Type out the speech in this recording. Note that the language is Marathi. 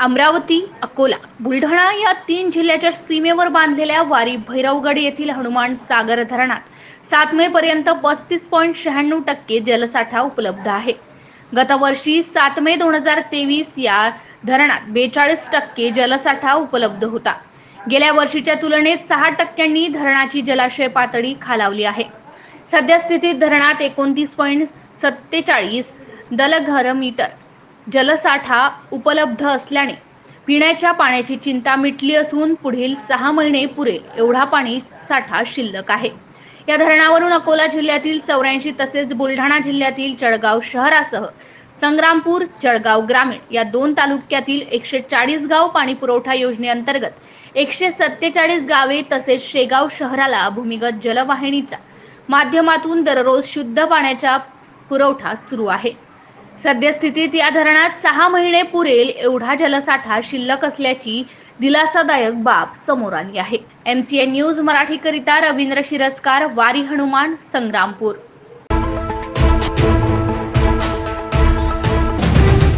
अमरावती अकोला बुलढाणा या तीन जिल्ह्याच्या सीमेवर बांधलेल्या वारी भैरवगड येथील हनुमान सागर धरणात सात मे पर्यंत पस्तीस पॉईंट शहाण्णव टक्के जलसाठा उपलब्ध आहे. गतवर्षी सात मे दोन हजार तेवीस या धरणात बेचाळीस टक्के जलसाठा उपलब्ध होता. गेल्या वर्षीच्या तुलनेत सहा टक्क्यांनी धरणाची जलाशय पातळी खालावली आहे. सध्या स्थितीत धरणात एकोणतीस पॉईंट सत्तेचाळीस दलघर मीटर जलसाठा उपलब्ध असल्याने पिण्याच्या पाण्याची चिंता मिटली असून पुढील सहा महिने पुरेल एवढा पाणी साठा शिल्लक आहे. या धरणावरून अकोला जिल्ह्यातील चौऱ्याऐंशी तसेच बुलढाणा जिल्ह्यातील जळगाव शहरासह संग्रामपूर जळगाव ग्रामीण या दोन तालुक्यातील एकशे चाळीस गाव पाणी पुरवठा योजनेअंतर्गत एकशे सत्तेचाळीस गावे तसेच शेगाव शहराला भूमिगत जलवाहिनीच्या माध्यमातून दररोज शुद्ध पाण्याचा पुरवठा सुरू आहे. सद्यस्थितीत या धरणात सहा महिने पुरेल एवढा जलसाठा शिल्लक असल्याची दिलासादायक बाब समोर आली आहे. एमसीएन न्यूज मराठीकरिता रवींद्र शिरस्कार वारी हनुमान संग्रामपूर.